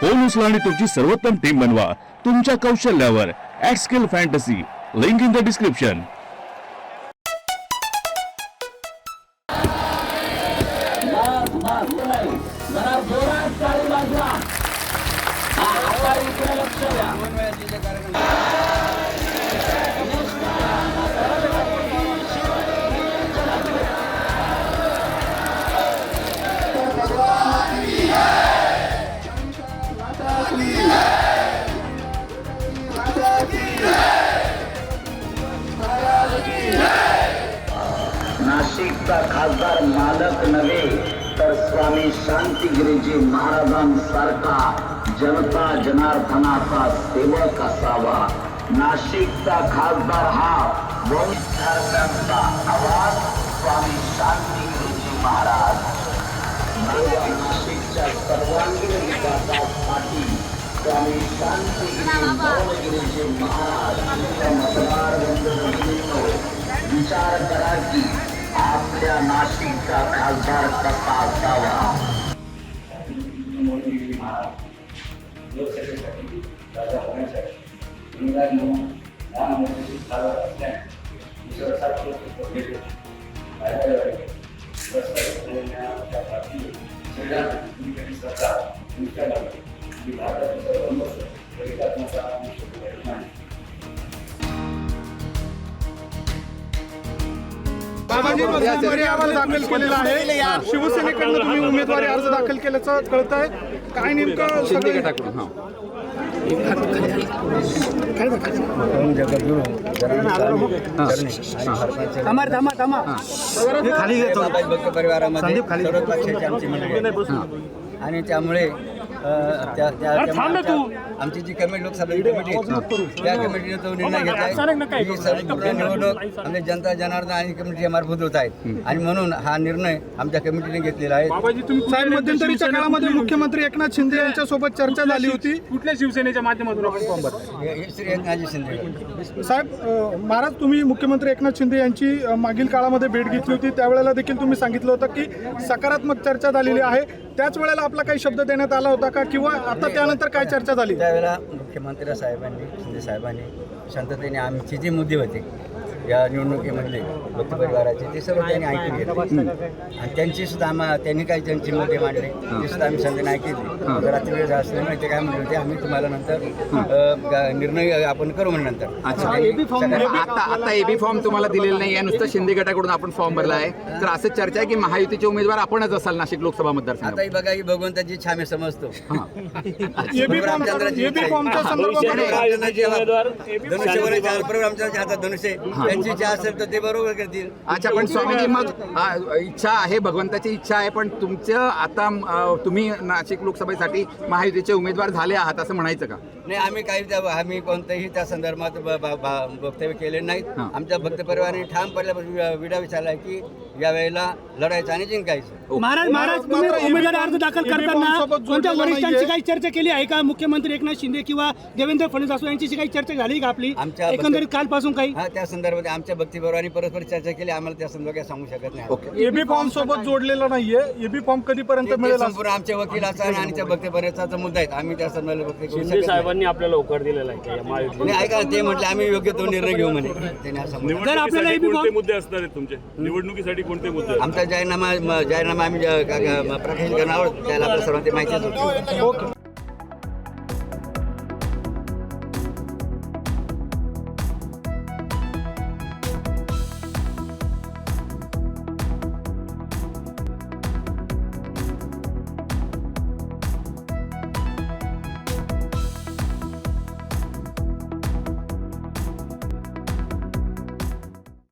Phone उचला आणि तुमची सर्वोत्तम टीम बनवा. तुमच्या कौशल्यावर at skill fantasy link in the description आजचा खासदार मालक नव्हे तर स्वामी शांतिगिरीजी महाराजांसारखा जनता जनार्दनाचा सेवक असावा. नाशिकचा खासदार हा वंशाचा आवाज स्वामी शांतिगिरीजी महाराज. नाशिकच्या सर्वांगीण विकासासाठी स्वामी शांतिगिरी महाराज मतदार विचार करा की आपल्या नाशिकचा खासदार कसा असावा लोकसभेसाठी राजा होण्यासाठी इंग्रज म्हणून लहान मोठी चालत असल्याने ईश्वरसारखे पडलेले बाहेर पार्टी श्रीराम सरकार तुमच्या लागते की विकासाचा नाही दाखल केलेला आहे. शिवसेनेकडनं तुम्ही उमेदवारी अर्ज दाखल केल्याचं कळत आहे काय नेमकं सगळे खाली भक्त परिवारामध्ये सर्व पक्षाची आमची मंडळी. आहे. आणि त्यामुळे त्या- त्या- आमची जी कमिटी लोकसभेची कमिटी त्या कमिटीने तो निर्णय घेत आहे. संपूर्ण निवडणूक आमच्या जनता जनार्दन आणि कमिटी मार्फत होत आहेत आणि म्हणून हा निर्णय आमच्या कमिटीने घेतलेला आहे. साहेब मध्यंतरीच्या काळामध्ये मुख्यमंत्री एकनाथ शिंदे यांच्या सोबत चर्चा झाली होती. कुठल्या शिवसेनेच्या माध्यमातून श्री एकनाथजी शिंदे. साहेब महाराज तुम्ही मुख्यमंत्री एकनाथ शिंदे यांची मागील काळामध्ये भेट घेतली होती. त्यावेळेला देखील तुम्ही सांगितलं होतं की सकारात्मक चर्चा झालेली आहे. त्याच वेळेला आपला काही शब्द देण्यात आला होता का? किंवा आता त्यानंतर काय चर्चा झाली? त्यावेळेला मुख्यमंत्री साहेबांनी शिंदे साहेबांनी शांततेने आमचे जे मुद्दे होते या निवडणुकीमधले परिवाराचे ते सर्व त्यांनी ऐकून घेतले. आणि त्यांची सुद्धा आम्हा त्यांनी काही त्यांचे मुद्दे मांडले ते सुद्धा आम्ही शांततेने ऐकले. तर रात्री वेळ असल्यामुळे ते काय म्हणले होते आम्ही तुम्हाला नंतर निर्णय आपण करू म्हणजे नंतर. आता आता एबी फॉर्म तुम्हाला दिलेला नाही आहे नुसतं शिंदे गटाकडून आपण फॉर्म भरला आहे. तर असं चर्चा आहे की महायुतीचे उमेदवार आपणच असाल नाशिक लोकसभा आता मतदारसंघात ही बघा ही भगवंताची छामे समजतो. धनुष्यवराच्या रामचंद्राच्या हातात धनुष्य. त्यांची इच्छा असेल तर ते बरोबर करतील. अच्छा पण स्वामीजी मग आ, इच्छा आहे भगवंताची इच्छा आहे पण तुमचं आता तुम्ही नाशिक लोकसभेसाठी महायुतीचे उमेदवार झाले आहात असं म्हणायचं का? नाही आम्ही काही त्या आम्ही कोणत्याही त्या संदर्भात ब- ब- ब- वक्तव्य केले नाहीत. हां. आमच्या भक्त परिवाराने ठाम पडल्यापासून विडा विचारला की यावेळेला लढायचं आणि जिंकायचं. महाराज महाराज तुम्ही मात्र उमेदवारी अर्ज दाखल करताना कोणत्या जोडलेला वरिष्ठांची नाहीये. काही चर्चा केली आहे का? मुख्यमंत्री एकनाथ शिंदे किंवा देवेंद्र फडणवीस असो यांची काही चर्चा झाली का आपली? आमच्या एकंदरीत कालपासून काही? हा त्या संदर्भात आमच्या भक्ती परिवाराने परस्पर चर्चा केली आम्हाला त्या संदर्भात काही सांगू शकत नाही ओके एबी फॉर्म सोबत जोडलेला नाहीये एबी फॉर्म कधीपर्यंत ते- ते मिळेल असं? संपूर्ण आमच्या वकिलाचा आणि त्या भक्ती परिवाराचा मुद्दा आहे आम्ही त्या संदर्भात वक्तव्य करू शिंदे शकत नाही. साहेबांनी आपल्याला होकार दिलेला आहे का या महायुतीला? नाही ऐका ते म्हटले आम्ही योग्य तो निर्णय घेऊ म्हणे त्यांनी असं म्हटलं. कोणते फॉर्म मुद्दे असणार आहेत तुमचे निवडणुकीसाठी कोणते मुद्दे आहेत? आमचा जाहीरनामा म- जाहीरनामा आम्ही ज- का- का- प्रकाशित करणार आहोत त्याला आपल्या सर्वांची माहितीच होती ओके